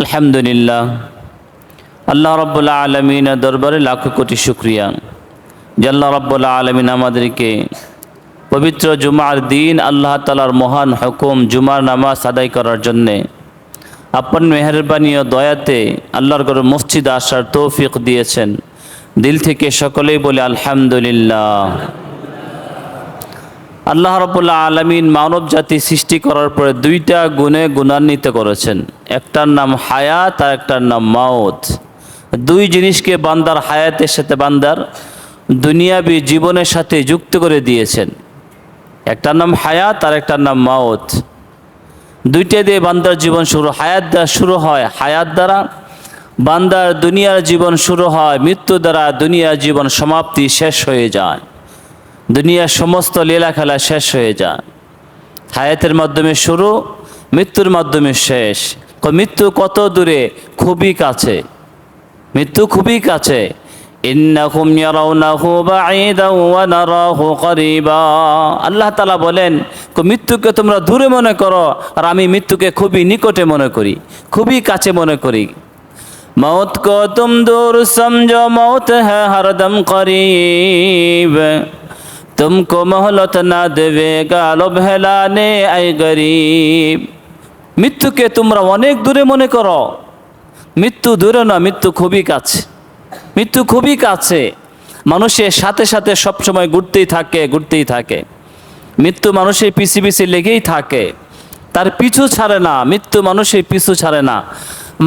আলহামদুলিল্লাহ। আল্লাহ রব্বুল্লা আলমিনের দরবারে লাখো কোটি শুক্রিয়া। আল্লাহ রব্বুল্লা আলমিন আমাদেরকে পবিত্র জুমার দিন আল্লাহ তালার মহান হুকুম জুমার নামাজ আদায় করার জন্যে আপন মেহরবানি ও দয়াতে আল্লাহর করে মসজিদ আসার তৌফিক দিয়েছেন। দিল থেকে সকলেই বলে আলহামদুলিল্লাহ। আল্লাহ রবুল্লাহ আলমিন মানব জাতি সৃষ্টি করার পরে দুইটা গুণে গুণান্বিত করেছেন। একটার নাম হায়াত আর একটার নাম মাওত দুই জিনিসকে বান্দার হায়াতের সাথে বান্দার দুনিয়াবি জীবনের সাথে যুক্ত করে দিয়েছেন। একটার নাম হায়াত আর একটার নাম মাওত দুইটা দিয়ে বান্দার জীবন শুরু, হায়াত দ্বারা শুরু হয়, হায়াত দ্বারা বান্দার দুনিয়ার জীবন শুরু হয়, মৃত্যু দ্বারা দুনিয়ার জীবন সমাপ্তি শেষ হয়ে যায়। দুনিয়ার সমস্ত লীলা খেলা শেষ হয়ে যায়। হায়াতের মাধ্যমে শুরু, মৃত্যুর মাধ্যমে শেষ। মৃত্যু কত দূরে? খুবই কাছে। মৃত্যু খুবই কাছে। আল্লাহ তালা বলেন মৃত্যুকে তোমরা দূরে মনে করো, আর আমি মৃত্যুকে খুবই নিকটে মনে করি, খুবই কাছে মনে করি। মত কো দূর সমঝো মৌত হ্যাঁ হরদম করিব। तुमको मोहलत ना देवेगा लो बहलाने आए गरीब মৃত্যুকে তোমরা অনেক দূরে মনে করো মৃত্যু দূরে না মৃত্যু খুবই কাছে মৃত্যু খুবই কাছে মানুষের সাথে সাথে সবসময় ঘুরতেই থাকে ঘুরতেই থাকে মৃত্যু মানুষের পিছি পিছি লেগেই থাকে তার পিছু ছাড়ে না মৃত্যু মানুষের পিছু ছাড়ে না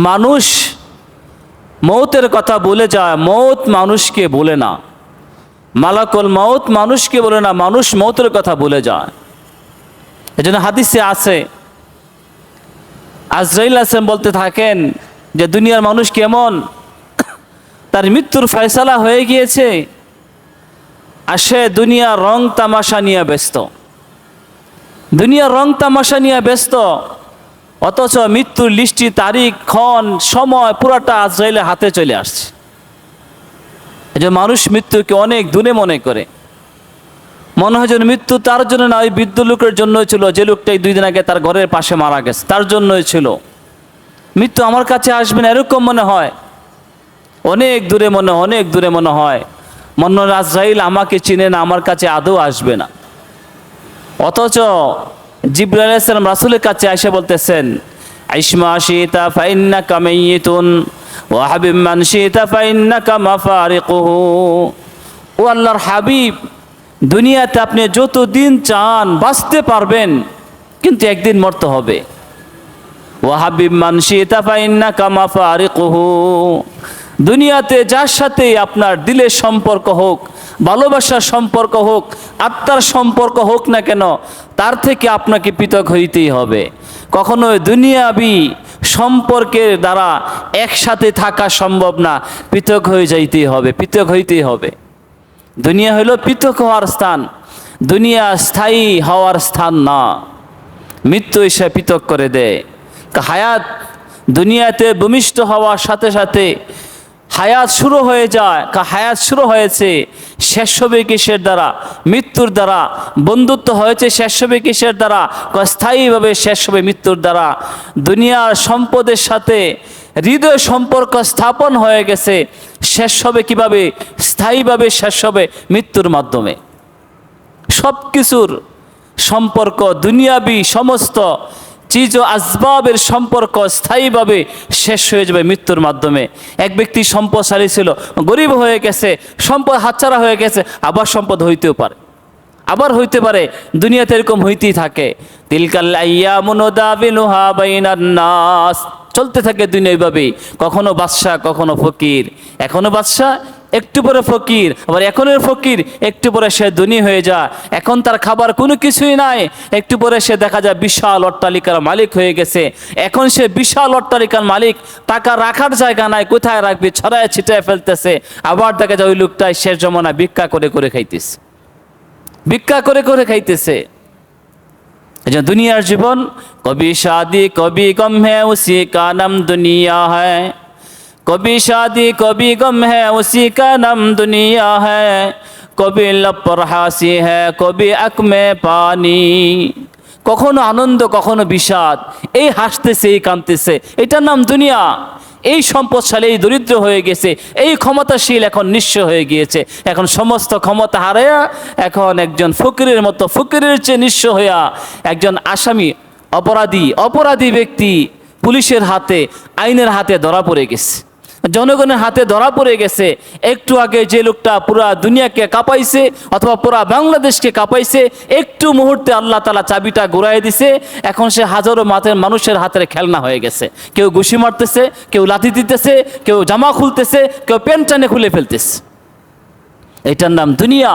মানুষ মৌতের কথা বলে যায় মৌত মানুষকে বলে না মালাকল মৌত মানুষকে বলে না, মানুষ মৌতের কথা বলে যায়। এজন্য হাদিসে আছে, আজরাইল আসেম বলতে থাকেন যে দুনিয়ার মানুষ কেমন? তার মৃত্যুর ফয়সালা হয়ে গিয়েছে আর সে দুনিয়ার রং তামাশা নিয়ে ব্যস্ত। দুনিয়ার রং তামাশা নিয়ে ব্যস্ত, অথচ মৃত্যুর লিস্টি, তারিখ, ক্ষণ, সময় পুরাটা আজরাইলের হাতে চলে আসছে। যে মানুষ মৃত্যুকে অনেক দূরে মনে করে। মনে হয় যেন মৃত্যু তার জন্য না, ওই বৃদ্ধ লোকের জন্যই ছিল। যে লোকটা এই দুই দিন আগে তার ঘরের পাশে মারা গেছে, তার জন্যই ছিল। মৃত্যু আমার কাছে আসবে না, এরকম মনে হয়। অনেক দূরে মনে হয় অনেক দূরে মনে হয়। মনে আজরাইল আমাকে চিনে না, আমার কাছে আদৌ আসবে না। অথচ আলাইহিস সালাম কাছে এসে বলতেছেন, আইসমা শীতা ফাইন্না কামাইয়িতুন ওয়া হাবিব মান শীতা ফাইন্নাকা মাফারিকুহু। ও আল্লাহর হাবিব, দুনিয়াতে আপনি যত দিন চান বাঁচতে পারবেন, কিন্তু একদিন মরতে হবে। ওয়াহাবিব মানসিতা ফাইন্না কামা ফারিকুহু দুনিয়াতে যার সাথে আপনার দিলের সম্পর্ক হোক, ভালোবাসার সম্পর্ক হোক, আত্মার সম্পর্ক হোক না কেন, তার থেকে আপনাকে পৃথক হইতেই হবে। কখনো দুনিয়াবি সম্পর্কের দ্বারা একসাথে থাকা সম্ভব না। পৃথক হয়ে যাইতেই হবে, পৃথক হইতেই হবে। দুনিয়া হলো পৃথক হওয়ার স্থান, দুনিয়া স্থায়ী হওয়ার স্থান না। মৃত্যু এসে পৃথক করে দেয়। হায়াত দুনিয়াতে ভূমিষ্ঠ হওয়ার সাথে সাথে হায়াত শুরু হয়ে যায়, কা হায়াত শুরু হয়েছে শেষ হবে কিসের দ্বারা? মৃত্যুর দ্বারা। বন্ধুত্ব হয়েছে শেষ হবে কিসের দ্বারা? স্থায়ীভাবে শেষ হবে মৃত্যুর দ্বারা। দুনিয়ার সম্পদের সাথে হৃদয় সম্পর্ক স্থাপন হয়ে গেছে। শেষ হবে কীভাবে? স্থায়ীভাবে শেষ হবে মৃত্যুর মাধ্যমে। সব কিছুর সম্পর্ক, দুনিয়াবি সমস্ত চিজ ও আসবাবের সম্পর্ক স্থায়ীভাবে শেষ হয়ে যাবে মৃত্যুর মাধ্যমে। এক ব্যক্তি সম্পদশালী ছিল, গরিব হয়ে গেছে, সম্পদ হাতছাড়া হয়ে গেছে, আবার সম্পদ হইতেও পারে। আবার হইতে পারে, দুনিয়াতে এরকম হইতেই থাকে। তিলকাল্লাস চলতে থাকে দুনিয়া এইভাবেই কখনো বাদশাহ, কখনো ফকির। এখনও বাদশাহ একটু পরে ফকির। আবার এখনের ফকির, একটু পরে সে ধনী হয়ে যায় এখন তার খাবার কোনো কিছুই নাই। একটু পরে সে দেখা যায় বিশাল অট্টালিকার মালিক হয়ে গেছে। এখন সে বিশাল অট্টালিকার মালিক, টাকা রাখার জায়গা নাই, কোথায় রাখবে? ছড়ায় ছিটায় ফেলতেছে। আবার দেখা যায় ওই লোকটাই শেষ জমানা ভিক্ষা করে করে খাইতেছে। ভিক্ষা করে করে খাইতেছে। দুনিয়ার জীবন, কবি শাদি কবি গম হ্যাঁ উসি নাম দুনিয়া হ্যাঁ। কবি শাদি কবি গম হ্যাঁ উসি কা নাম দুনিয়া হ্যাঁ কবি লপ पर হাসি है कभी अक में पानी কখনো আনন্দ কখনো বিষাদ এই হাসতেছে এই কাঁদতেছে এটার নাম দুনিয়া এই সম্পদশালী এই দরিদ্র হয়ে গেছে এই ক্ষমতাশীল এখন নিঃস্ব হয়ে গিয়েছে এখন সমস্ত ক্ষমতা হারায়া এখন একজন ফকিরের মতো ফকিরের চেয়ে নিঃস্ব হইয়া একজন আসামি অপরাধী অপরাধী ব্যক্তি পুলিশের হাতে আইনের হাতে ধরা পড়ে গেছে জনগণের হাতে ধরা পড়ে গেছে। একটু আগে যে লোকটা পুরা দুনিয়াকে কাঁপাইছে অথবা পুরা বাংলাদেশকে কাঁপাইছে, একটু মুহূর্তে আল্লাহ তালা চাবিটা ঘুরাই দিছে। এখন সে হাজারো মাথের মানুষের হাতের খেলনা হয়ে গেছে। কেউ ঘুষি মারতেছে, কেউ লাথি দিতেছে, কেউ জামা খুলতেছে, কেউ প্যান্ট টানে খুলে ফেলতেছে। এটার নাম দুনিয়া।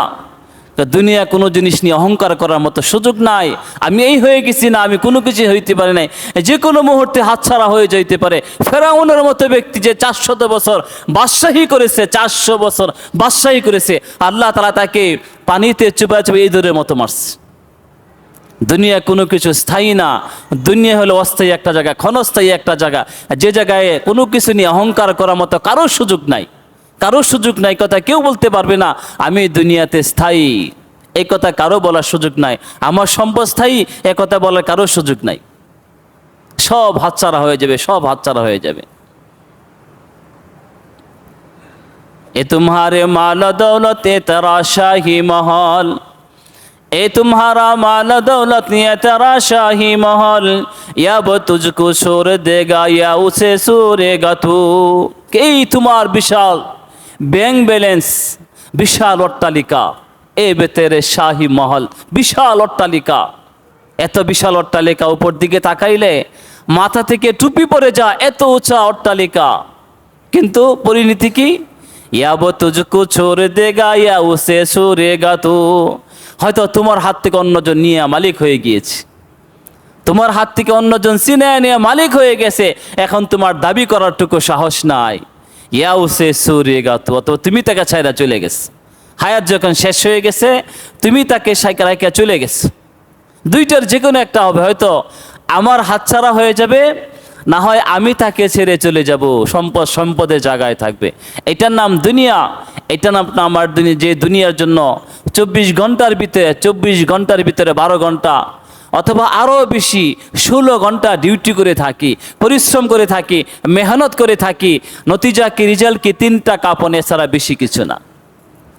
দুনিয়া কোনো জিনিস নিয়ে অহংকার করার মতো সুযোগ নাই। আমি এই হয়ে গেছি না, আমি কোনো কিছু হইতে পারি নাই। যে কোনো মুহূর্তে হাতছাড়া হয়ে যাইতে পারে। ফেরাউনের মতো ব্যক্তি যে চারশত বছর বাদশাহী করেছে, চারশো বছর বাদশাহী করেছে, আল্লাহ তালা তাকে পানিতে চুপা চুপে এই দূরের মতো মারছে। দুনিয়া কোনো কিছু স্থায়ী না। দুনিয়া হলো অস্থায়ী একটা জায়গা, ক্ষণস্থায়ী একটা জায়গা। যে জায়গায় কোনো কিছু নিয়ে অহংকার করার মতো কারোর সুযোগ নাই। কারও সুযোগ নাই, কথা কেউ বলতে পারবে না, আমি দুনিয়াতে স্থায়ী। এই কথা কারও বলার সুযোগ নাই, আমার সম্পদ স্থায়ী, এ কথা বলার কারও সুযোগ নাই। সব হাতছাড়া হয়ে যাবে, সব হাতছাড়া হয়ে যাবে। এ তুমারে মাল দৌলতে তারা শাহী মহল, এ তুমারা মাল দৌলত নিয়ে তারা শাহী মহল, ইয়াব তুজকু সুর দেগা ইয়া উসে সুরে গাথু। কে তোমার বিশাল ব্যাংক ব্যালেন্স, বিশাল অট্টালিকা। এ বেতেরে শাহি মহল, বিশাল অট্টালিকা। এত বিশাল অট্টালিকা উপর দিকে তাকাইলে মাথা থেকে টুপি পরে যা এত উঁচা অট্টালিকা। কিন্তু পরিণতি কি? ইয়াব তুজকু ছোড়ে দে গা ইয়া উসে সুরে গা তো। হয়তো তোমার হাত থেকে অন্যজন নিয়ে মালিক হয়ে গিয়েছে। তোমার হাত থেকে অন্যজন চিনে নিয়ে মালিক হয়ে গেছে। এখন তোমার দাবি করার টুকু সাহস নাই। ইয়াও সে সুরে গাতো অত তুমি তাকে ছাইরা চলে গেছে। হায়াত যখন শেষ হয়ে গেছে, তুমি তাকে সাইকা রাইকা চলে গেছে। দুইটার যে কোনো একটা হবে, হয়তো আমার হাতছাড়া হয়ে যাবে, না হয় আমি তাকে ছেড়ে চলে যাব, সম্পদ সম্পদের জায়গায় থাকবে। এটার নাম দুনিয়া, এটার নাম আমার যে দুনিয়ার জন্য চব্বিশ ঘণ্টার ভিতরে চব্বিশ ঘণ্টার ভিতরে বারো ঘণ্টা অথবা আরও বেশি ষোলো ঘণ্টা ডিউটি করে থাকি, পরিশ্রম করে থাকি, মেহনত করে থাকি, নতিজা কি রিজাল্ট কি, তিনটা কাপন এছাড়া বেশি কিছু না।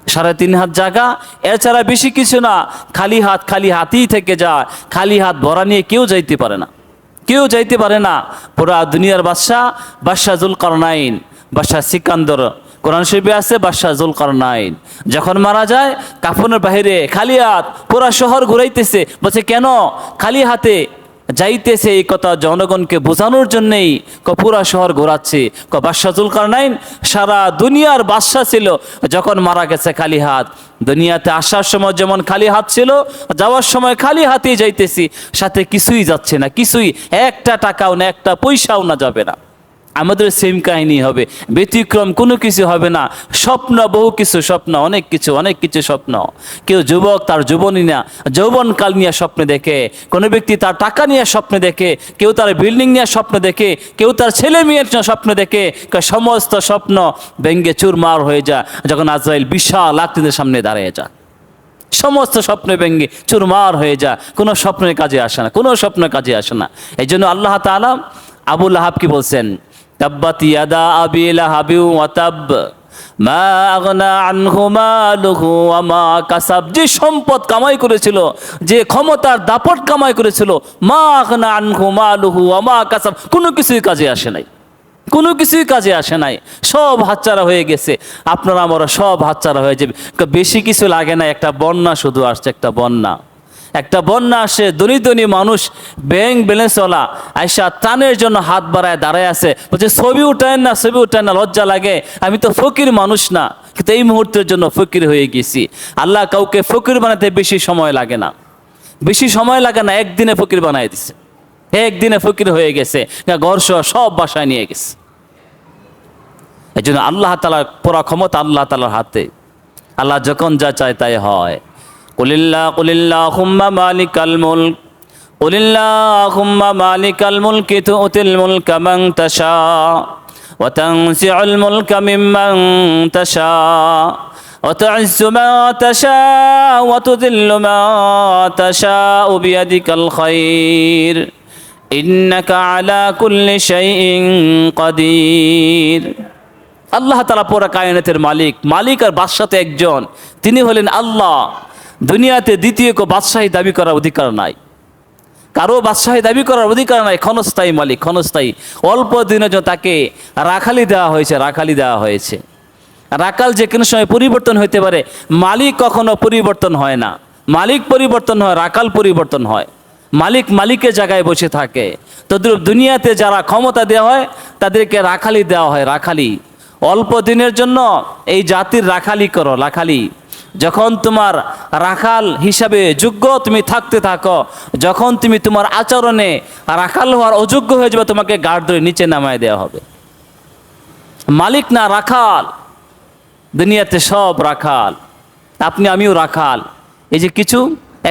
সাড়ে তিন হাত জায়গা এছাড়া বেশি কিছু না। খালি হাত, খালি হাতেই থেকে যায়। খালি হাত ভরা নিয়ে কেউ যাইতে পারে না। কেউ যাইতে পারে না। পুরা দুনিয়ার বাদশাহ বাদশাহ জুল করনাইন বাদশাহ সিকান্দর কোরআন শরীফে আছে, বাদশাহ জুল করনাইন যখন মারা যায়, কাফনের বাহিরে খালি হাত পুরা শহর ঘুরাইতেছে। বলছে, কেন? খালি হাতে যাইতেছে এই কথা জনগণকে বোঝানোর জন্যেই ক পুরা শহর ঘোরাচ্ছে। ক বাদশাহুল কারনাইন সারা দুনিয়ার বাদশা ছিল। যখন মারা গেছে খালি হাত, দুনিয়াতে আসার সময় যেমন খালি হাত ছিল, যাওয়ার সময় খালি হাতেই যাইতেছি। সাথে কিছুই যাচ্ছে না, কিছুই, একটা টাকাও না, একটা পয়সাও না যাবে না। আমাদের সেম কাহিনী হবে, ব্যতিক্রম কোনো কিছু হবে না, স্বপ্ন, বহু কিছু স্বপ্ন, অনেক কিছু অনেক কিছু স্বপ্ন। কেউ যুবক, তার যৌবনী না যৌবনকাল নিয়ে স্বপ্নে দেখে, কোনো ব্যক্তি তার টাকা নিয়ে স্বপ্নে দেখে, কেউ তার বিল্ডিং নিয়ে স্বপ্ন দেখে, কেউ তার ছেলে মেয়ের স্বপ্ন দেখে সমস্ত স্বপ্ন ব্যঙ্গে চুরমার হয়ে যায় যখন আজরাইল বিশাল আকৃতির সামনে দাঁড়িয়ে যায় সমস্ত স্বপ্ন ব্যঙ্গে চুরমার হয়ে যায় কোনো স্বপ্নের কাজে আসে না, কোনো স্বপ্নের কাজে আসে না। এই জন্য আল্লাহ তালা আবুল আহাব কি বলছেন? আনহু মালুহু ওয়া মা কাসাব। যে সম্পদ কামাই করেছিল, যে ক্ষমতার দাপট কামাই করেছিল, মা আগনা আনহু মালুহু ওয়া মা কাসাব। কোনো কিছুই কাজে আসে নাই। কোনো কিছুই কাজে আসে নাই। সব হাতচারা হয়ে গেছে। আপনারা আমরা সব হাতচারা হয়ে যাবে। বেশি কিছু লাগে না, একটা বন্যা শুধু আসছে, একটা বন্যা। একটা বন্যা আসে, ধনী ধনী মানুষ, ব্যাংক ব্যালেন্সওয়ালা আইসা ত্রাণের জন্য হাত বাড়ায় দাঁড়ায় আছে। বলছে, ছবি উঠায় না, ছবি উঠায় না, লজ্জা লাগে। আমি তো ফকির মানুষ না, কিন্তু এই মুহূর্তের জন্য ফকির হয়ে গেছি। আল্লাহ কাউকে ফকির বানাতে বেশি সময় লাগে না। বেশি সময় লাগে না, একদিনে ফকির বানাই দিছে। একদিনে ফকির হয়ে গেছে ঘর সব বাসায় নিয়ে গেছে। এই জন্য আল্লাহ তালার পুরা ক্ষমতা আল্লাহ তালার হাতে। আল্লাহ যখন যা চায় তাই হয়। কুলিল্লা কুলিল্লা হুম্মা মালিকাল মুলক কুলিল্লা হুম্মা মালিকাল মুলকি তুতিল মুলকা মান তাশা وتنزع الملك ممن تشاء وتعز ما تشاء وتذل ما تشاء بيدك الخير إنك على كل شيء قدير আল্লাহ তালা পুরা কায়নাতের মালিক মালিক আর বাদশাতে একজন তিনি হলেন আল্লাহ দুনিয়াতে দ্বিতীয় কেউ বাদশাহী দাবি করার অধিকার নাই। কারও বাদশাহী দাবি করার অধিকার নাই, ক্ষণস্থায়ী মালিক, ক্ষণস্থায়ী। অল্প দিনের জন্য তাকে রাখালি দেওয়া হয়েছে, রাখালি দেওয়া হয়েছে। রাখাল যে কোনো সময় পরিবর্তন হইতে পারে, মালিক কখনো পরিবর্তন হয় না। মালিক পরিবর্তন হয়, রাখাল পরিবর্তন হয়। মালিক মালিকের জায়গায় বসে থাকে। তদ্রুপ দুনিয়াতে যারা ক্ষমতা দেওয়া হয়, তাদেরকে রাখালি দেওয়া হয়, রাখালি। অল্প দিনের জন্য এই জাতির রাখালি করো, রাখালি। যখন তোমার রাখাল হিসাবে যোগ্য তুমি থাকতে থাকো, যখন তুমি তোমার আচরণে রাখাল হওয়ার অযোগ্য হয়ে যাবে, তোমাকে গার্ড ধরে নিচে নামায় দেওয়া হবে। মালিক না রাখাল, দুনিয়াতে সব রাখাল, আপনি আমিও রাখাল। এই যে কিছু,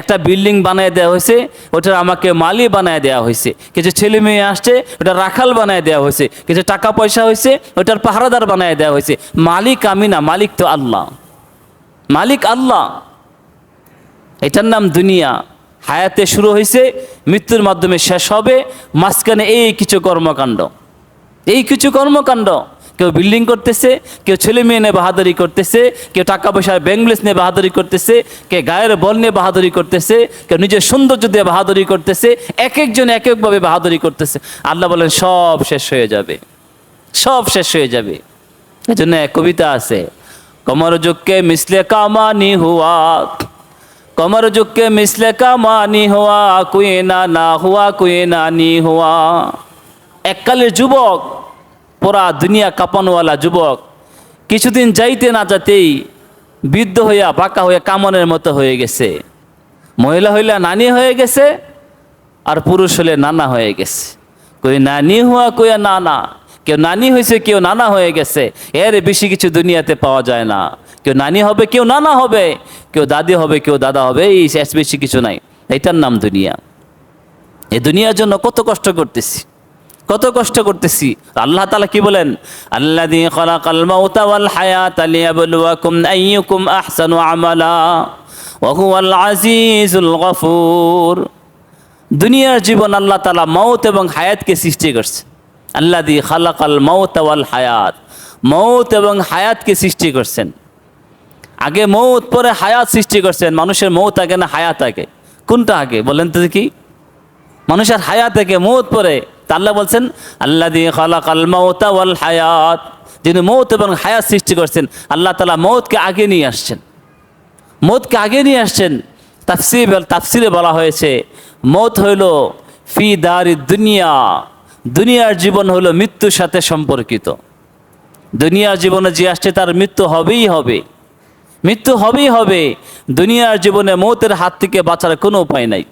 একটা বিল্ডিং বানায় দেওয়া হয়েছে ওটার আমাকে মালি বানায় দেওয়া হয়েছে। কিছু ছেলে মেয়ে আসছে, ওটা রাখাল বানায় দেওয়া হয়েছে। কিছু টাকা পয়সা হয়েছে, ওটার পাহারাদার বানায় দেওয়া হয়েছে। মালিক আমি না, মালিক তো আল্লাহ। মালিক আল্লাহ। এটার নাম দুনিয়া। হায়াতে শুরু হয়েছে, মৃত্যুর মাধ্যমে শেষ হবে, মাঝখানে এই কিছু কর্মকাণ্ড। এই কিছু কর্মকাণ্ড, কেউ বিল্ডিং করতেছে, কেউ ছেলে মেয়ে নিয়ে বাহাদুরি করতেছে, কেউ টাকা পয়সার ব্যাংলেস নিয়ে বাহাদুরি করতেছে কে গায়ের বল নিয়ে বাহাদুরি করতেছে, কেউ নিজের সৌন্দর্য দিয়ে বাহাদুরি করতেছে এক একজন এক একভাবে বাহাদুরি করতেছে। আল্লাহ বলেন, সব শেষ হয়ে যাবে। সব শেষ হয়ে যাবে। এই জন্য এক কবিতা আছে কমর যুগকে মিসলে কামানি হুয়া কমর যুগকে মিসলে কামানি হুয়া কুয়ে না না হুয়া কুয়ে না নি হুয়া এককালের যুবক পুরা দুনিয়া কাঁপানোওয়ালা যুবক কিছুদিন যাইতে না যাতেই বৃদ্ধ হইয়া বাঁকা হইয়া কামনের মতো হয়ে গেছে মহিলা হইলে নানি হয়ে গেছে আর পুরুষ হলে নানা হয়ে গেছে কই নানি হওয়া কইয়া নানা কেউ নানি হয়েছে, কেউ নানা হয়ে গেছে, এর বেশি কিছু দুনিয়াতে পাওয়া যায় না। কেউ নানি হবে, কেউ নানা হবে, কেউ দাদি হবে, কেউ দাদা হবে, এই এর বেশি কিছু নাই। এটার নাম দুনিয়া। এই দুনিয়ার জন্য কত কষ্ট করতেছি, কত কষ্ট করতেছি। আল্লাহ তালা কি বলেন? আল্লাহ হায়াত দুনিয়ার জীবন আল্লাহ তালা মৌত এবং হায়াতকে সৃষ্টি করছে। আল্লাহ দিয়ে খালাকাল মৌত ওয়াল হায়াত। মৌত এবং হায়াতকে সৃষ্টি করছেন? আগে মৌত পরে হায়াত সৃষ্টি করছেন। মানুষের মৌত আগে না হায়াত আগে? কোনটা আগে? বলেন তো দেখি। মানুষের হায়াত থেকে মৌত পরে। আল্লাহ বলছেন আল্লাহ দিয়ে খালাকাল মৌতা ওয়াল হায়াত। যিনি মৌত এবং হায়াত সৃষ্টি করছেন, আল্লাহ তালা মৌতকে আগে নিয়ে আসছেন। মৌতকে আগে নিয়ে আসছেন। তাফসির তাফসিরে বলা হয়েছে মৌত হইল ফি দারি দুনিয়া। দুনিয়ার জীবন হলো মৃত্যুর সাথে সম্পর্কিত। দুনিয়ার জীবনে যে আসছে তার মৃত্যু হবেই হবে। মৃত্যু হবেই হবে। দুনিয়ার জীবনে মৌতের হাত থেকে বাঁচার কোনো উপায় নাই।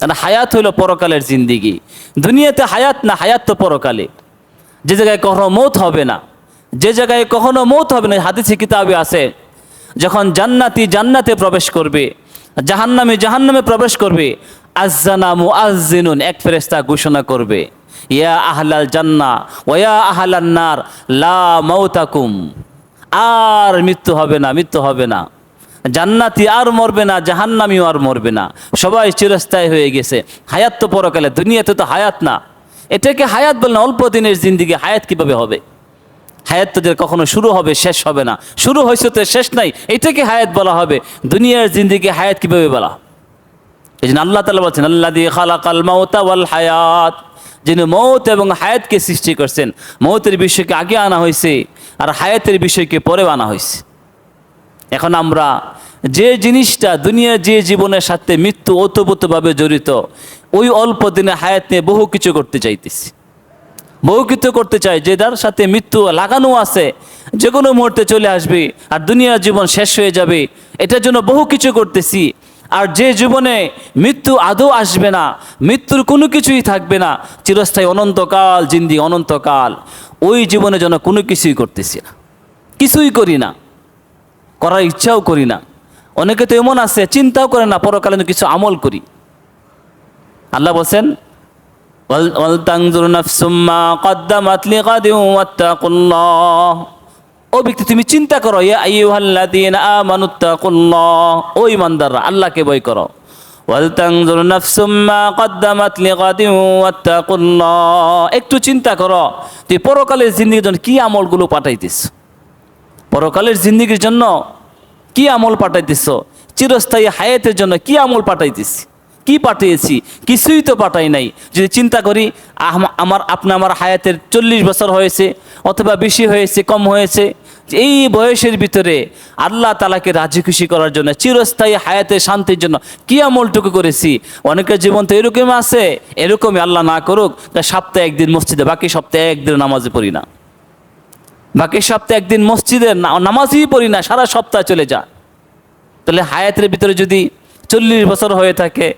কারণ হায়াত হইল পরকালের জিন্দিগি। দুনিয়াতে হায়াত না হায়াত তো পরকালে। যে জায়গায় কখনো মৌত হবে না। যে জায়গায় কখনো মৌত হবে না, হাদিসে কিতাবে আছে, যখন জান্নাতি জান্নাতে প্রবেশ করবে, জাহান্নামে জাহান্নামে প্রবেশ করবে আজানা মুআজ্জিনুন, এক ফেরেশতা ঘোষণা করবে, ইয়া আহলাল জান্না ওয়া আহলান নার, লা মাউতাকুম, আর মৃত্যু হবে না, মৃত্যু হবে না। জান্নাতি আর মরবে না, জাহান্নামিও আর মরবে না। সবাই চিরস্থায়ী হয়ে গেছে। হায়াত তো পরকালে, দুনিয়াতে তো হায়াত না। এটাকে হায়াত বললেন অল্প দিনের জিন্দিগি, হায়াত কীভাবে হবে? হায়াত তো যে কখনো শুরু হবে, শেষ হবে না। শুরু হয়েছে তো শেষ নাই, এটাকে হায়াত বলা হবে। দুনিয়ার জিন্দিগি হায়াত কীভাবে বলা এই জন্য আল্লাহ তালা বলছেন আল্লাহ দিয়ে খালাকাল মাউতা ওয়াল হায়াত। যিনি মৌত এবং হায়াতকে সৃষ্টি করছেন মৌতের বিষয়কে আগে আনা হয়েছে আর হায়াতের বিষয়কে পরে আনা হয়েছে। এখন আমরা যে জিনিসটা দুনিয়ার যে জীবনের সাথে মৃত্যু ওতপ্রোতভাবে জড়িত, ওই অল্প দিনে হায়াত নিয়ে বহু কিছু করতে চাইতেছি। বহু কিছু করতে চাই, যে যার সাথে মৃত্যু লাগানো আছে যে কোনো মুহূর্তে চলে আসবে আর দুনিয়ার জীবন শেষ হয়ে যাবে, এটার জন্য বহু কিছু করতেছি। আর যে জীবনে মৃত্যু আদৌ আসবে না, মৃত্যুর কোনো কিছুই থাকবে না, চিরস্থায়ী অনন্তকাল, জিন্দি অনন্তকাল, ওই জীবনে যেন কোনো কিছুই করতেছি না। কিছুই করি না, করার ইচ্ছাও করি না। অনেকে তো এমন আছে, চিন্তাও করে না পরকালে কিছু আমল করি। আল্লাহ বলছেন ওয়াল তানজুর নাফসুম মা কদ্দামাত লিগাদিন ওয়াত্তাকুল্লাহ। ও ব্যক্তি, তুমি চিন্তা করো ইমানদাররা, আল্লাহকে ভয় করো। একটু চিন্তা করো তুই পরকালের জিন্দেগির জন্য কি আমলগুলো পাঠাইতিস পরকালের জিন্দেগির জন্য কি আমল পাঠাইতিস চিরস্থায়ী হায়াতের জন্য কি আমল পাঠাইতিস কি পাঠিয়েছি? কিছুই তো পাঠাই নাই। যদি চিন্তা করি আমার, আপনি আমার হায়াতের চল্লিশ বছর হয়েছে, অথবা বেশি হয়েছে, কম হয়েছে এই বয়সের ভিতরে আল্লাহ তালাকে রাজি খুশি করার জন্য, চিরস্থায়ী হায়াতের শান্তির জন্য কি আমলটুকু করেছি? অনেকের জীবন তো এরকম আছে, এরকমই আল্লাহ না করুক, তা সপ্তাহে একদিন মসজিদে, বাকি সপ্তাহে একদিন নামাজে পড়ি না। বাকি সপ্তাহে একদিন মসজিদে নামাজই পড়ি না, সারা সপ্তাহ চলে যা তাহলে হায়াতের ভিতরে যদি চল্লিশ বছর হয়ে থাকে,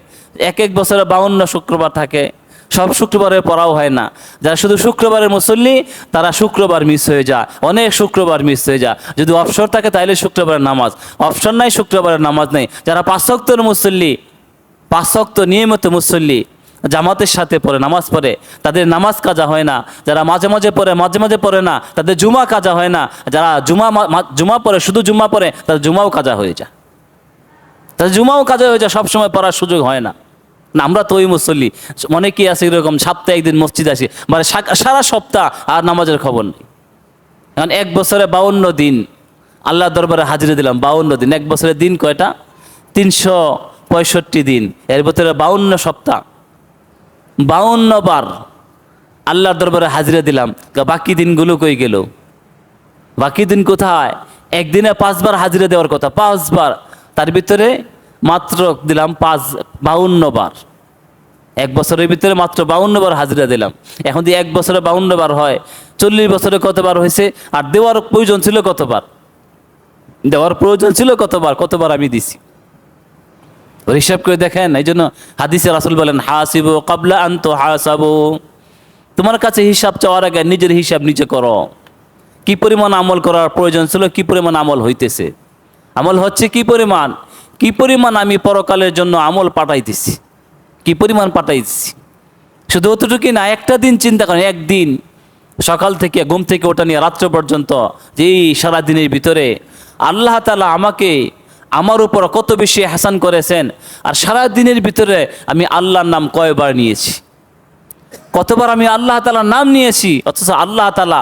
এক এক বছরে বাউন্ন শুক্রবার থাকে সব শুক্রবারে পড়াও হয় না। যারা শুধু শুক্রবারের মুসল্লি, তারা শুক্রবার মিস হয়ে যায়। অনেক শুক্রবার মিস হয়ে যায়। যদি অপসর থাকে তাহলে শুক্রবারের নামাজ। অপসর নাই, শুক্রবারের নামাজ নেই। যারা পাঁচক্তর মুসল্লি পাঁচক্ত নিয়মিত মুসল্লি, জামাতের সাথে পড়ে, নামাজ পড়ে, তাদের নামাজ কাজা হয় না। যারা মাঝে মাঝে পড়ে, মাঝে মাঝে পড়ে না, তাদের জুমা কাজা হয় না। যারা জুমা জুমা পড়ে, শুধু জুমা পড়ে, তাদের জুমাও কাজা হয়ে যায়। তাদের জুমাও কাজা হয়ে যায়, সবসময় পড়ার সুযোগ হয় না। না, আমরা তো ওই মুসল্লি। অনেকেই আছে এরকম? সপ্তাহে একদিন মসজিদ আসি। মানে সারা সপ্তাহ আর নামাজের খবর নেই। এখন এক বছরে বাউন্ন দিন আল্লাহ দরবারে হাজিরে দিলাম, বাউন্ন দিন। এক বছরের দিন কয়টা? তিনশো পঁয়ষট্টি দিন। এর ভিতরে বাউন্ন সপ্তাহ। বাউন্ন বার আল্লাহর দরবারে হাজিরে দিলাম। বাকি দিনগুলো কই গেল? বাকি দিন কোথায়? একদিনে পাঁচবার হাজিরা দেওয়ার কথা। পাঁচবার। তার ভিতরে মাত্র দিলাম পাঁচ, বাউন্ন বার। এক বছরের ভিতরে মাত্র বাউন্ন বার হাজিরা দিলাম। এখন যদি এক বছরে বাউন্ন বার হয়, চল্লিশ বছরে কতবার হয়েছে? আর দেওয়ার প্রয়োজন ছিল কতবার? দেওয়ার প্রয়োজন ছিল কতবার? কতবার আমি দিছি। ওর হিসাব করে দেখেন, এই জন্য হাদিসে রাসুল বলেন, হাসিবু কাবলা আন্ত হাসাবু তোমার কাছে হিসাব চাওয়ার আগে নিজের হিসাব নিজে করো। কি পরিমাণ আমল করার প্রয়োজন ছিল? কি পরিমাণ আমল হইতেছে? আমল হচ্ছে কি পরিমাণ? কি পরিমাণ আমি পরকালের জন্য আমল পাঠাইতেছি? কি পরিমাণ পাঠাইতেছি? শুধু অতটুকুই না, একটা দিন চিন্তা করেন, একদিন সকাল থেকে ঘুম থেকে ওঠা নিয়ে রাত্র পর্যন্ত যে সারাদিনের ভিতরে আল্লাহ তালা আমাকে আমার উপর কত বেশি হাসান করেছেন আর সারা দিনের ভিতরে আমি আল্লাহর নাম কয়বার নিয়েছি? কতবার আমি আল্লাহ তালার নাম নিয়েছি? অথচ আল্লাহ তালা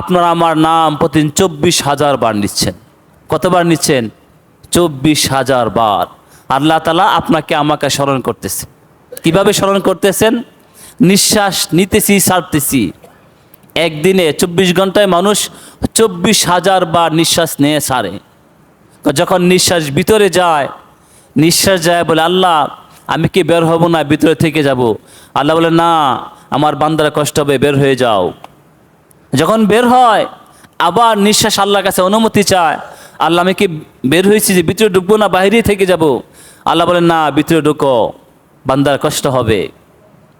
আপনার আমার নাম প্রতিদিন চব্বিশ হাজার বার নিচ্ছেন। কতবার নিচ্ছেন? চব্বিশ হাজার বার আল্লাহ তালা আপনাকে আমাকে স্মরণ করতেছে। কীভাবে স্মরণ করতেছেন? নিঃশ্বাস নিতেছি, ছাড়তেছি। একদিনে চব্বিশ ঘন্টায় মানুষ চব্বিশ হাজার বার নিঃশ্বাস নিয়ে ছাড়ে। যখন নিঃশ্বাস ভিতরে যায়, নিঃশ্বাস যায় বলে, আল্লাহ, আমি কি বের হব না? ভিতরে থেকে যাব। আল্লাহ বলে, না, আমার বান্দারা কষ্ট হবে, বের হয়ে যাও। যখন বের হয়, আবার নিঃশ্বাস আল্লাহর কাছে অনুমতি চায় আল্লাহ আমি কি বের হয়েছি যে ভিতরে ঢুকবো না, বাইরেই থেকে যাব? আল্লাহ বলেন, না, ভিতরে ঢুকো, বান্দার কষ্ট হবে।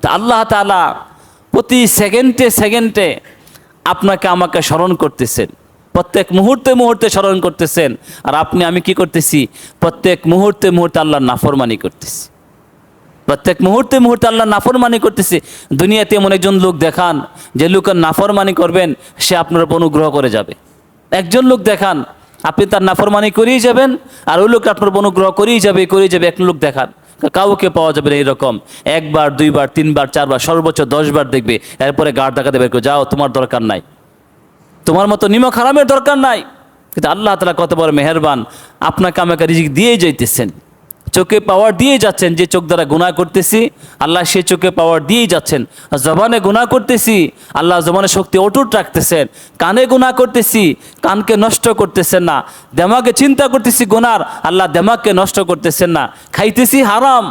তা আল্লাহ তালা প্রতি সেকেন্ডে সেকেন্ডে আপনাকে আমাকে স্মরণ করতেছেন। প্রত্যেক মুহূর্তে মুহূর্তে স্মরণ করতেছেন। আর আপনি, আমি কি করতেছি? প্রত্যেক মুহূর্তে মুহূর্তে আল্লাহর নাফরমানি করতেছি। প্রত্যেক মুহূর্তে মুহূর্তে আল্লাহ নাফরমানি করতেছে। দুনিয়াতে এমন একজন লোক দেখান, যে লোকের নাফরমানি করবেন, সে আপনার উপর অনুগ্রহ করে যাবে। একজন লোক দেখান আপনি তার নাফরমানি করেই যাবেন আর ওই লোক আপনার অনুগ্রহ করেই যাবে করেই যাবে, এক লোক দেখান কাউকে পাওয়া যাবে না এইরকম একবার, দুইবার, তিনবার, চারবার, সর্বোচ্চ দশবার দেখবে। এরপরে গাড় দেখাতে বের যাও, তোমার দরকার নাই। তোমার মতো নিমক হারামের দরকার নাই। কিন্তু আল্লাহ তালা কত বড় মেহরবান। আপনাকে আমাকে রিজিক দিয়েই যাইতেছেন। চোখে পাওয়ার দিয়ে যাচ্ছেন, যে চোখ দ্বারা গুণা করতেছি, আল্লাহ সে চোখে পাওয়ার দিয়েই যাচ্ছেন। জবানে গুণা করতেছি, আল্লাহ জবানে শক্তি অটুট রাখতেছেন। কানে গুণা করতেছি, কানকে নষ্ট করতেছেন না। দেমাকে চিন্তা করতেছি, গুনার, আল্লাহ দেমাককে নষ্ট করতেছেন না। খাইতেছি হারাম।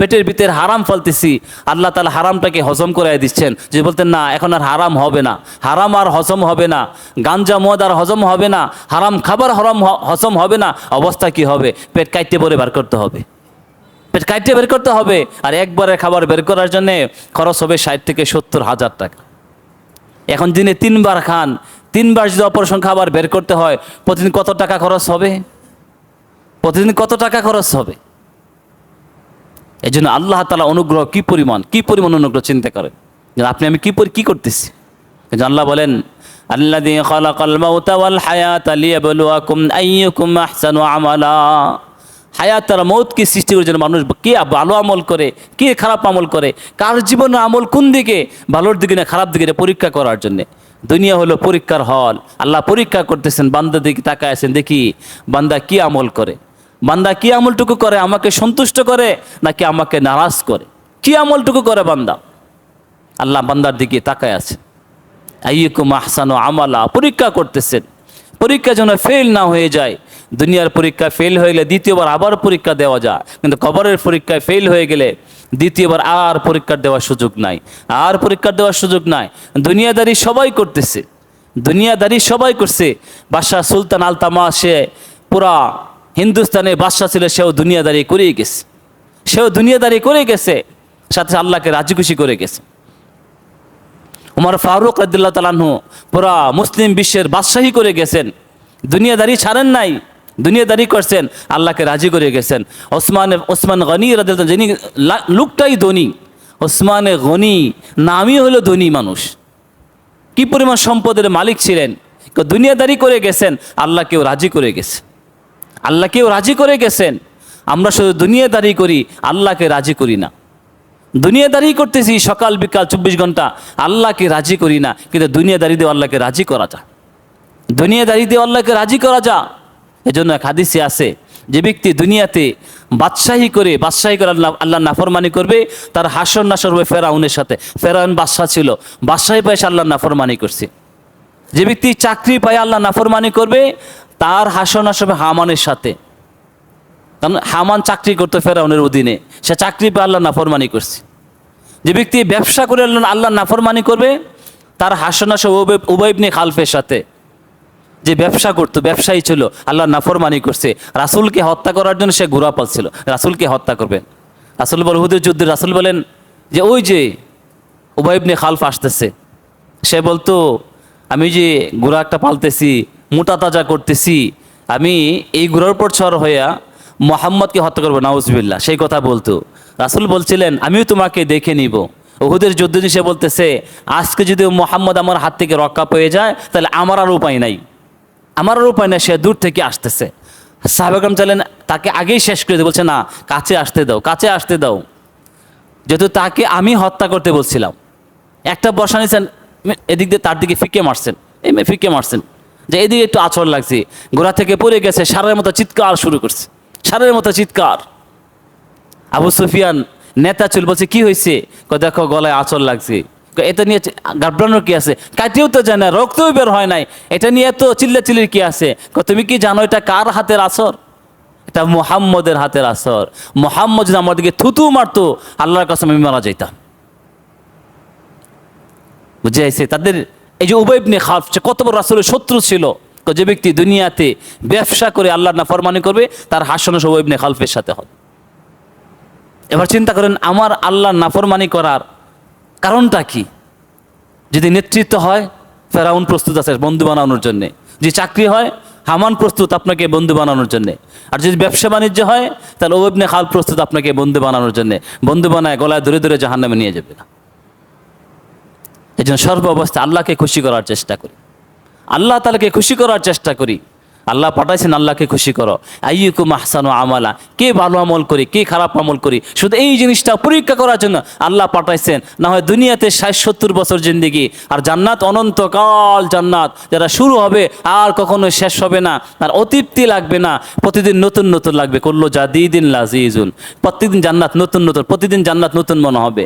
পেটের ভিতরে হারাম ফলতেছি। আল্লাহ তালা হারামটাকে হজম করে দিচ্ছেন। যে বলতেন, না, এখন আর হারাম হবে না। হারাম আর হজম হবে না। গাঞ্জা, মদ আর হজম হবে না। হারাম খাবার হরাম হজম হবে না। অবস্থা কি হবে? পেট কাইটে পরে বার করতে হবে। পেট কাইটে বের করতে হবে। আর একবারে খাবার বের করার জন্যে খরচ হবে ষাট থেকে সত্তর হাজার টাকা। এখন দিনে তিনবার খান। তিনবার যদি অপারেশন খাবার বের করতে হয়, প্রতিদিন কত টাকা খরচ হবে? প্রতিদিন কত টাকা খরচ হবে? এই জন্য আল্লাহ তালা অনুগ্রহ কি পরিমাণ কি পরিমাণ অনুগ্রহ চিন্তা করেন যে আপনি আমি কি কি করতেছি? কিন্তু আল্লাহ বলেন আল্লাহ দিয়ে খলাকল মৌতাওয়াল হায়াত আলিয়াবলুয়াকুম আইয়ুকুম আহসানু আমালা। হায়াত তারা মৌতকে সৃষ্টি করেছেন মানুষ কে ভালো আমল করে, কে খারাপ আমল করে, কার জীবনে আমল কোন দিকে, ভালোর দিকে না খারাপ দিকে পরীক্ষা করার জন্যে। দুনিয়া হলো পরীক্ষার হল। আল্লাহ পরীক্ষা করতেছেন, বান্দার দিকে তাকায় আছেন, দেখি বান্দা কি আমল করে। বান্দা কি আমলটুকু করে, আমাকে সন্তুষ্ট করে, নাকি আমাকে নারাজ করে? কি আমলটুকু করে বান্দা? আল্লাহ বান্দার দিকে তাকায় আছে। আইয়ুকুম আহসানো আমালা, পরীক্ষা করতেছেন। পরীক্ষা যেন ফেল না হয়ে যায়। দুনিয়ার পরীক্ষা ফেল হয়ে দ্বিতীয়বার আবার পরীক্ষা দেওয়া যায়। কিন্তু কবরের পরীক্ষায় ফেল হয়ে গেলে দ্বিতীয়বার আর পরীক্ষা দেওয়ার সুযোগ নাই। আর পরীক্ষা দেওয়ার সুযোগ নাই। দুনিয়াদারি সবাই করতেছে। দুনিয়াদারি সবাই করছে। বাদশাহ সুলতান আলতামা সে পুরা হিন্দুস্তানে বাদশাহ ছিল, সেও দুনিয়াদারি করেই গেছে। সেও দুনিয়াদারি করে গেছে, সাথে আল্লাহকে রাজি খুশি করে গেছে। উমর ফারুক রদুল্লাহ তালাহু পুরা মুসলিম বিশ্বের বাদশাহী করে গেছেন। দুনিয়াদারি ছাড়েন নাই, দুনিয়াদারি করছেন, আল্লাহকে রাজি করে গেছেন। ওসমান ওসমান গনি রাদিয়াল্লাহু যিনি লুকটাই লোকটাই ধনী, ওসমানে গনি নামই হলো ধনী মানুষ। কি পরিমাণ সম্পদের মালিক ছিলেন দুনিয়াদারি করে গেছেন আল্লাহকেও রাজি করে গেছে। আল্লাহকেও রাজি করে গেছেন। আমরা শুধু দুনিয়াদারি করি, আল্লাহকে রাজি করি না। দুনিয়াদারি করতেছি, সকাল, বিকাল, চব্বিশ ঘণ্টা, আল্লাহকে রাজি করি না। কিন্তু দুনিয়াদারি দিয়ে আল্লাহকে রাজি করা যায়। দুনিয়াদারি দিয়ে আল্লাহকে রাজি করা যা এজন্য এক হাদিসে আছে, যে ব্যক্তি দুনিয়াতে বাদশাহী করে বাদশাহী করে আল্লাহ আল্লাহ নাফরমানি করবে, তার হাসর নাসর হবে ফেরাউনের সাথে। ফেরাউন বাদশাহ ছিল। বাদশাহী পায় আল্লাহ নাফরমানি করছে। যে ব্যক্তি চাকরি পায়, আল্লাহ নাফরমানি করবে, তার হাসর নাসর হবে হামানের সাথে। কারণ হামান চাকরি করতো ফেরাউনের অধীনে, সে চাকরি পেয়ে, আল্লাহ নাফরমানি করছে। যে ব্যক্তি ব্যবসা করে আল্লাহ নাফরমানি করবে, তার হাসনা সব উবাইবনে খালফের সাথে। যে ব্যবসা করতো, ব্যবসায়ী ছিল, আল্লাহ নাফরমানি করছে। রাসুলকে হত্যা করার জন্য সে ঘোরা পালছিল রাসুলকে হত্যা করবেন রাসুল বল হুদের যুদ্ধে রাসুল বলেন যে, ওই যে উবাইবনে খালফ আসতেছে। সে বলতো আমি যে ঘোড়া একটা পালতেছি, মোটা তাজা করতেছি, আমি এই ঘোড়ার উপর ছড় হইয়া মোহাম্মদকে হত্যা করব নাউজবিল্লা সেই কথা বলতো। রাসুল বলছিলেন, আমিও তোমাকে দেখে নিব। ওহুদের যুদ্ধ সে বলতেছে, আজকে যদি মোহাম্মদ আমার হাত থেকে রক্ষা পেয়ে যায়, তাহলে আমার আর উপায় নাই। আমার আর উপায় নাই, সে দূর থেকে আসতেছে। সাহেবাগম চাইলেন, তাকে আগেই শেষ করে বলছে, না, কাছে আসতে দাও, কাছে আসতে দাও। যেহেতু তাকে আমি হত্যা করতে বলছিলাম। একটা বসা নিয়েছেন এদিক দিয়ে তার দিকে ফিকে মারছেন। এই মেয়ে ফিকে মারছেন। যে এদিকে একটু আচর লাগছে। গোড়া থেকে পড়ে গেছে, সারের মতো চিৎকার শুরু করছে। সারের মতো চিৎকার। আবু সুফিয়ান নেতা চুল বলছে, কি হয়েছে দেখো, গলায় আচর লাগছে। এটা নিয়ে ঘাবড়ানোর কি আছে? কাটিয়েও তো জানে রক্তও বের হয় নাই। এটা নিয়ে এত চিল্লা চিল্লির কি আছে? তুমি কি জানো এটা কার হাতের আসর এটা মোহাম্মদের হাতের আসর মোহাম্মদ যদি আমাদেরকে থুতু মারতো, আল্লাহর কাছে আমি মারা যাইতাম। বুঝে আইছে? তাদের এই যে উবৈবনে খাফ সে কত বড় রাসুলের শত্রু ছিল, যে ব্যক্তি দুনিয়াতে ব্যবসা করে আল্লাহর না ফরমানি করবে, তার হাসন উবৈবনে খালফের সাথে হবে এবার চিন্তা করেন, আমার আল্লাহর নাফরমানি করার কারণটা কি? যদি নেতৃত্ব হয়, ফেরাউন প্রস্তুত আছে বন্ধু বানানোর জন্যে। যদি চাকরি হয়, হামান প্রস্তুত আপনাকে বন্ধু বানানোর জন্যে। আর যদি ব্যবসা বাণিজ্য হয়, তাহলে ওবনে খাল প্রস্তুত আপনাকে বন্ধু বানানোর জন্যে। বন্ধু বানায়, গলায় ধরে ধরে জাহান্নামে নিয়ে যাবে না। এই জন্য সর্ব অবস্থায় আল্লাহকে খুশি করার চেষ্টা করি। আল্লাহ তালাকে খুশি করার চেষ্টা করি। আল্লাহ পাঠাইছেন আল্লাহকে খুশি করো। আইয়ুকুম আহসানু আমালা। কে ভালো আমল করি, কে খারাপ আমল করি? শুধু এই জিনিসটা পরীক্ষা করার জন্য আল্লাহ পাঠাইছেন। না হয় দুনিয়াতে ষাট সত্তর বছর জিন্দিগি আর জান্নাত অনন্তকাল জান্নাত। যারা শুরু হবে আর কখনো শেষ হবে না, আর অতৃপ্তি লাগবে না। প্রতিদিন নতুন নতুন লাগবে। করল যা দিন লাজিজুন। প্রত্যেকদিন জান্নাত নতুন নতুন, প্রতিদিন জান্নাত নতুন মনে হবে।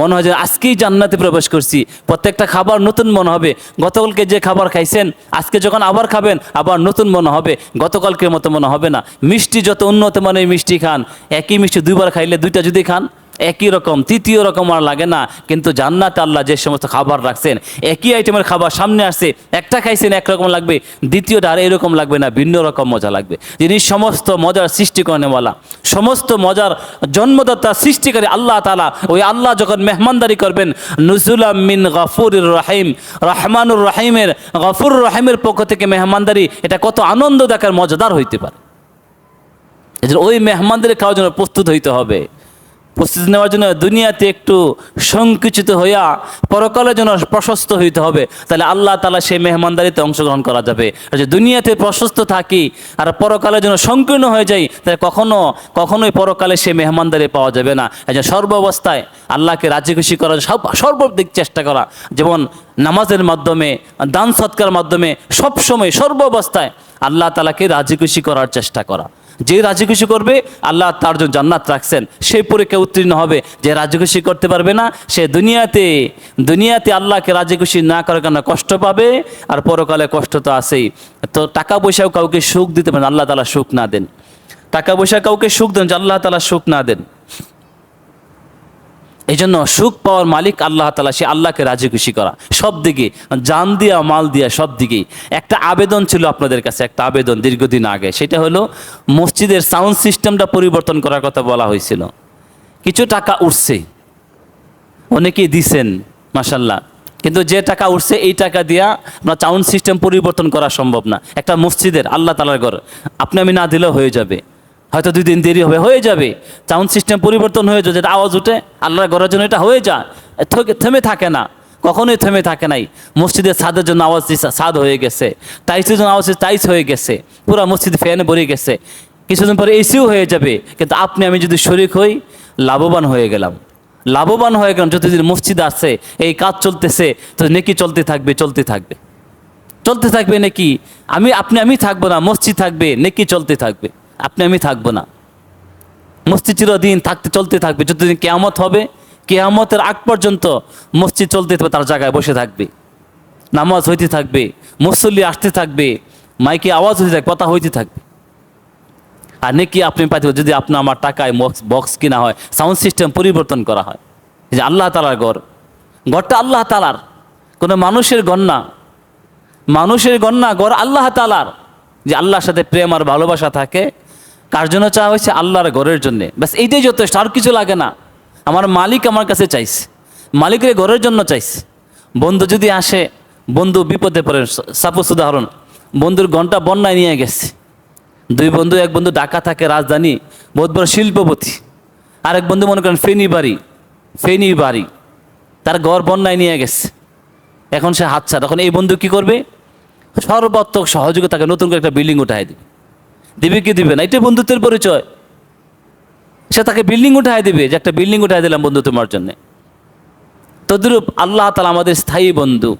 মনে হয় যে আজকেই জান্নাতে প্রবেশ করছি। প্রত্যেকটা খাবার নতুন মনে হবে। গতকালকে যে খাবার খাইছেন, আজকে যখন আবার খাবেন, আবার নতুন মনে হবে, গতকালকের মতো মনে হবে না। মিষ্টি যত উন্নত মানের মিষ্টি খান, একই মিষ্টি দুইবার খাইলে দুইটা যদি খান একই রকম, তৃতীয় রকম আর লাগে না। কিন্তু জান্নাতে আল্লাহ যে সমস্ত খাবার রাখছেন, একই আইটেমের খাবার সামনে আসছে, একটা খাইছেন একরকম লাগবে, দ্বিতীয়টা আর এরকম লাগবে না, ভিন্ন রকম মজা লাগবে। যিনি সমস্ত মজার সৃষ্টি করেনেওয়ালা সমস্ত মজার জন্মদাতা সৃষ্টিকারী আল্লাহ তালা ওই আল্লাহ যখন মেহমানদারি করবেন, নুজুলাম মিন গফুর রহিম, রহমানুর রহিমের গফুর রহিমের পক্ষ থেকে মেহমানদারি, এটা কত আনন্দ দেখার মজাদার হইতে পারে। ওই মেহমানদের খাওয়ার জন্য প্রস্তুত হইতে হবে। প্রস্তুতি নেওয়ার জন্য দুনিয়াতে একটু সংকুচিত হইয়া পরকালের জন্য প্রশস্ত হইতে হবে। তাহলে আল্লাহ তালা সেই মেহমানদারিতে অংশগ্রহণ করা যাবে। যে দুনিয়াতে প্রশস্ত থাকি আর পরকালের জন্য সংকীর্ণ হয়ে যাই, তাহলে কখনো, কখনোই পরকালে সে মেহমানদারি পাওয়া যাবে না। যে সর্বাবস্থায় আল্লাহকে রাজি খুশি করার সব, সর্বদিক চেষ্টা করা। যেমন নামাজের মাধ্যমে, দান সৎকার মাধ্যমে সবসময় সর্বাবস্থায় আল্লাহ তালাকে রাজি খুশি করার চেষ্টা করা। যে রাজি খুশি করবে, আল্লাহ তার জন্য জান্নাত রাখছেন। সেই পরীক্ষা উত্তীর্ণ হবে। যে রাজি খুশি করতে পারবে না, সে দুনিয়াতে দুনিয়াতে আল্লাহকে রাজি খুশি না করার কারণে কষ্ট পাবে, আর পরকালে কষ্ট তো আছেই। তো টাকা পয়সাও কাউকে সুখ দিতে পারেন আল্লাহ তালা সুখ না দেন। টাকা পয়সা কাউকে সুখ দেন যে আল্লাহ তালা সুখ না দেন। এই জন্য সুখ পাওয়ার মালিক আল্লাহ তালা সে আল্লাহকে রাজি খুশি করা। সব দিকে, জান দিয়া, মাল দিয়া, সব দিকেই। একটা আবেদন ছিল আপনাদের কাছে, একটা আবেদন দীর্ঘদিন আগে। সেটা হলো মসজিদের সাউন্ড সিস্টেমটা পরিবর্তন করার কথা বলা হয়েছিল। কিছু টাকা উঠছে। অনেকেই দিছেন মাসাল্লাহ কিন্তু যে টাকা উঠছে, এই টাকা দিয়া আপনার সাউন্ড সিস্টেম পরিবর্তন করা সম্ভব না। একটা মসজিদের, আল্লাহ তালার ঘর। আপনি আমি না দিলেও হয়ে যাবে। হয়তো দুই দিন দেরি হবে, হয়ে যাবে। সাউন্ড সিস্টেম পরিবর্তন হয়ে যাবে, যেটা আওয়াজ উঠে, আল্লাহর ঘরের জন্য এটা হয়ে যায়। থেমে থাকে না। কখনোই থেমে থাকে নাই। মসজিদের ছাদের জন্য আওয়াজ ছাদ হয়ে গেছে। টাইসের জন্য আওয়াজ টাইস হয়ে গেছে। পুরো মসজিদ ফ্যানে ভরে গেছে। কিছুদিন পরে এসিও হয়ে যাবে। কিন্তু আপনি, আমি যদি শরিক হই, লাভবান হয়ে গেলাম। লাভবান হয়ে গেলাম যতদিন মসজিদ আছে, এই কাজ চলতেছে, তো নেকি চলতে থাকবে চলতে থাকবে। চলতে থাকবে নাকি? আমি, আপনি, আমি থাকব না, মসজিদ থাকবে, নেকি চলতে থাকবে। আপনি আমি থাকব না। মসজিদ চিরদিন থাকতে চলতে থাকবে। যতদিন কেয়ামত হবে, কেয়ামতের আগ পর্যন্ত মসজিদ চলতে থাকবে, তার জায়গায় বসে থাকবে। নামাজ হইতে থাকবে, মুসল্লি আসতে থাকবে, মাইকে আওয়াজ হইতে থাকবে, কথা হইতে থাকবে। আর নাকি আপনি পাইতে যদি আপনার আমার টাকায় বক্স বক্স কিনা হয়, সাউন্ড সিস্টেম পরিবর্তন করা হয়। যে আল্লাহ তালার ঘর। ঘরটা আল্লাহ তালার কোনো মানুষের ঘর না। মানুষের ঘর না, ঘর আল্লাহ তালার যে আল্লাহর সাথে প্রেম আর ভালোবাসা থাকে কার জন্য চাওয়া হয়েছে? আল্লাহর ঘরের জন্যে। ব্যাস, এইটাই যথেষ্ট, আর কিছু লাগে না। আমার মালিক আমার কাছে চাইছে। মালিকের ঘরের জন্য চাইছে। বন্ধু যদি আসে, বন্ধু বিপদে পড়ে। সাপোজ উদাহরণ, বন্ধুর ঘণ্টা বন্যায় নিয়ে গেছে। দুই বন্ধু, এক বন্ধু ঢাকা থাকে, রাজধানী, বহুত বড় শিল্পপতি। আরেক বন্ধু মনে করেন ফেনি বাড়ি ফেনি বাড়ি। তার ঘর বন্যায় নিয়ে গেছে। এখন সে হাতছা তখন এই বন্ধু কি করবে? সর্বাত্মক সহযোগিতাকে নতুন করে একটা বিল্ডিং উঠাই দিবে। দিবে কি দিবে না? এটা বন্ধুত্বের পরিচয়। সে তাকে বিল্ডিং উঠায় দিবে, যে একটা বিল্ডিং উঠাই দিলাম বন্ধু তোমার জন্য। তদ্রূপ আল্লাহ তালা আমাদের স্থায়ী বন্ধু।